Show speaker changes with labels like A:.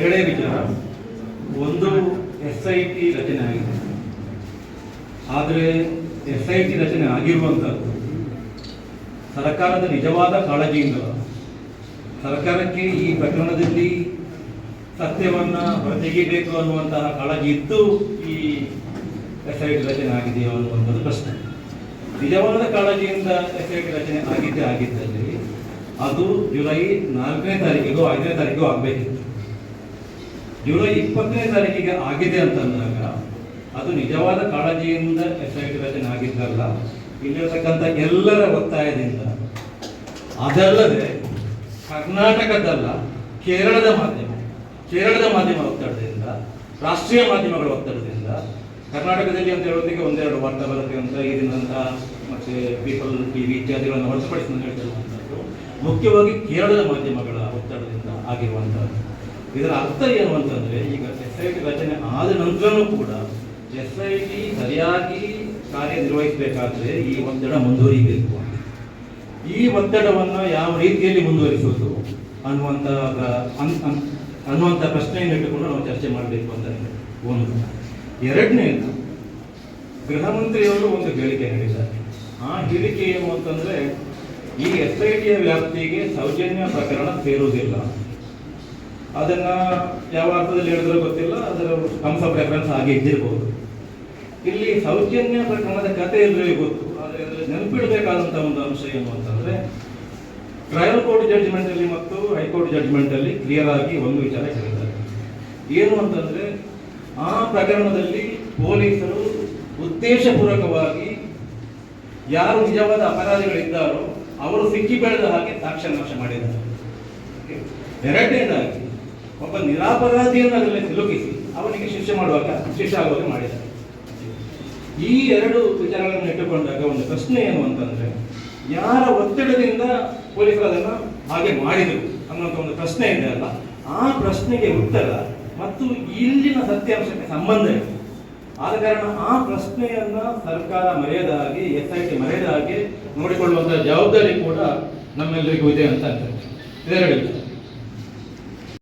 A: ಎರಡೇ ವಿಚಾರ ಒಂದು ಎಸ್ ಐ ಟಿ ರಚನೆ ಆಗಿದೆ. ಆದರೆ ಎಸ್ ಐ ಟಿ ರಚನೆ ಆಗಿರುವಂಥದ್ದು ಸರ್ಕಾರದ ನಿಜವಾದ ಕಾಳಜಿಯಿಂದ ಸರ್ಕಾರಕ್ಕೆ ಈ ಪ್ರಕರಣದಲ್ಲಿ ಸತ್ಯವನ್ನು ಹೊರತೆಗೆಯಬೇಕು ಅನ್ನುವಂತಹ ಕಾಳಜಿ ಇದ್ದು ಈ ಎಸ್ ಐ ಟಿ ರಚನೆ ಆಗಿದೆಯೋ ಅನ್ನುವಂಥದ್ದು ಪ್ರಶ್ನೆ. ನಿಜವಾದ ಕಾಳಜಿಯಿಂದ ಎಸ್ ಐ ಟಿ ರಚನೆ ಆಗಿದ್ದೇ ಆಗಿದ್ದಲ್ಲಿ ಅದು ಜುಲೈ ನಾಲ್ಕನೇ ತಾರೀಕಿಗೂ ಐದನೇ ತಾರೀಕಿಗೂ ಆಗಬೇಕಿತ್ತು. ಜುಲೈ ಇಪ್ಪತ್ತನೇ ತಾರೀಕಿಗೆ ಆಗಿದೆ ಅಂತಂದಾಗ ಅದು ನಿಜವಾದ ಕಾಳಜಿಯಿಂದ ಎಸ್ ಐ ಟಿ ರಚನೆ ಆಗಿದ್ದಲ್ಲ, ಇಲ್ಲಿರ್ತಕ್ಕಂಥ ಎಲ್ಲರ ಒತ್ತಾಯದಿಂದ. ಅದಲ್ಲದೆ ಕರ್ನಾಟಕದಲ್ಲ, ಕೇರಳದ ಮಾಧ್ಯಮ ಕೇರಳದ ಮಾಧ್ಯಮ ಒತ್ತಡದಿಂದ, ರಾಷ್ಟ್ರೀಯ ಮಾಧ್ಯಮಗಳ ಒತ್ತಡದಿಂದ, ಕರ್ನಾಟಕದಲ್ಲಿ ಅಂತ ಹೇಳೋದಕ್ಕೆ ಒಂದೆರಡು ವಾರ್ತಾ ಬರುತ್ತೆ ಈ ದಿನದಂತ ಮತ್ತೆ ಪೀಪಲ್ ಟಿವಿ ಇತ್ಯಾದಿಗಳನ್ನು ಹೊರತುಪಡಿಸಿ ಮುಖ್ಯವಾಗಿ ಕೇರಳದ ಮಾಧ್ಯಮಗಳ ಒತ್ತಡದಿಂದ ಆಗಿರುವಂಥದ್ದು ಇದರ ಅರ್ಥ ಏನು ಅಂತಂದರೆ, ಈಗ ಎಸ್ ಐ ಟಿ ರಚನೆ ಆದ ನಂತರನೂ ಕೂಡ ಎಸ್ ಐ ಟಿ ಸರಿಯಾಗಿ ಕಾರ್ಯನಿರ್ವಹಿಸಬೇಕಾದ್ರೆ ಈ ಒತ್ತಡ ಮುಂದುವರಿಬೇಕು. ಈ ಒತ್ತಡವನ್ನು ಯಾವ ರೀತಿಯಲ್ಲಿ ಮುಂದುವರಿಸುವುದು ಅನ್ನುವಂಥ ಅನ್- ಅನ್- ಅನ್ನುವಂಥ ಪ್ರಶ್ನೆಯನ್ನು ಇಟ್ಟುಕೊಂಡು ನಾವು ಚರ್ಚೆ ಮಾಡಬೇಕು ಅಂತ ಒಂದು ಎರಡನೇದು ಗೃಹ ಮಂತ್ರಿಯವರು ಒಂದು ಹೇಳಿಕೆ ನೀಡಿದ್ದಾರೆ. ಆ ಹೇಳಿಕೆ ಏನು ಅಂತಂದ್ರೆ, ಈ ಎಸ್ ಐ ಟಿಯ ವ್ಯಾಪ್ತಿಗೆ ಸೌಜನ್ಯ ಪ್ರಕರಣ ಸೇರುವುದಿಲ್ಲ. ಅದನ್ನ ಯಾವ ಅರ್ಥದಲ್ಲಿ ಹೇಳಿದ್ರೂ ಗೊತ್ತಿಲ್ಲ, ಅದರ ಕಂಸ ಪ್ರೆಫರೆನ್ಸ್ ಹಾಗೆ ಇದ್ದಿರಬಹುದು ಇಲ್ಲಿ ಸೌಜನ್ಯ ಪ್ರಕರಣದ ಕಥೆ ಎಲ್ಲರಿಗೂ ಗೊತ್ತು, ಆದರೆ ಅದರಲ್ಲಿ ನೆನಪಿಡಬೇಕಾದಂತ ಒಂದು ಅಂಶ ಏನು ಅಂತಂದ್ರೆ ಟ್ರಯಲ್ ಕೋರ್ಟ್ ಜಡ್ಜ್ಮೆಂಟ್ ಅಲ್ಲಿ ಮತ್ತು ಹೈಕೋರ್ಟ್ ಜಡ್ಜ್ಮೆಂಟ್ ಅಲ್ಲಿ ಕ್ಲಿಯರ್ ಆಗಿ ಒಂದು ವಿಚಾರ ಹೇಳಿದ್ದಾರೆ. ಏನು ಅಂತಂದ್ರೆ, ಆ ಪ್ರಕರಣದಲ್ಲಿ ಪೊಲೀಸರು ಉದ್ದೇಶಪೂರ್ವಕವಾಗಿ ಯಾರು ನಿಜವಾದ ಅಪರಾಧಿಗಳಿದ್ದಾರೋ, ಅವರು ಸಿಕ್ಕಿ ಬೆಳೆದ ಹಾಗೆ ಸಾಕ್ಷ್ಯ ನಾಶ ಮಾಡಿದ್ದಾರೆ. ಎರಡನೇದಾಗಿ ಒಬ್ಬ ನಿರಾಪರಾಧಿಯನ್ನು ಅದರಲ್ಲಿ ಸಿಲುಕಿಸಿ ಅವನಿಗೆ ಶಿಕ್ಷೆ ಮಾಡುವಾಗ ಶಿಕ್ಷೆ ಆಗುವಾಗ ಮಾಡಿದ್ದಾರೆ ಈ ಎರಡು ವಿಚಾರಗಳನ್ನು ಇಟ್ಟುಕೊಂಡಾಗ ಒಂದು ಪ್ರಶ್ನೆ ಏನು ಅಂತಂದ್ರೆ, ಯಾರ ಒತ್ತಡದಿಂದ ಪೊಲೀಸರು ಅದನ್ನ ಹಾಗೆ ಮಾಡಿದರು ಅನ್ನೋಂಥ ಒಂದು ಪ್ರಶ್ನೆ ಇದೆ ಅಲ್ಲ. ಆ ಪ್ರಶ್ನೆಗೆ ಉತ್ತರ ಮತ್ತು ಇಲ್ಲಿನ ಸತ್ಯಾಂಶಕ್ಕೆ ಸಂಬಂಧ ಇದೆ ಆದ ಕಾರಣ ಆ ಪ್ರಶ್ನೆಯನ್ನ ಸರ್ಕಾರ ಮರೆಯದ ಹಾಗೆ ಎಸ್ ಐ ಟಿ ಮರೆಯದ ಹಾಗೆ ನೋಡಿಕೊಳ್ಳುವಂತಹ ಜವಾಬ್ದಾರಿ ಕೂಡ ನಮ್ಮೆಲ್ಲರಿಗೂ ಇದೆ ಅಂತ ಅನ್ಸುತ್ತೆ. ಇದೆರಡು.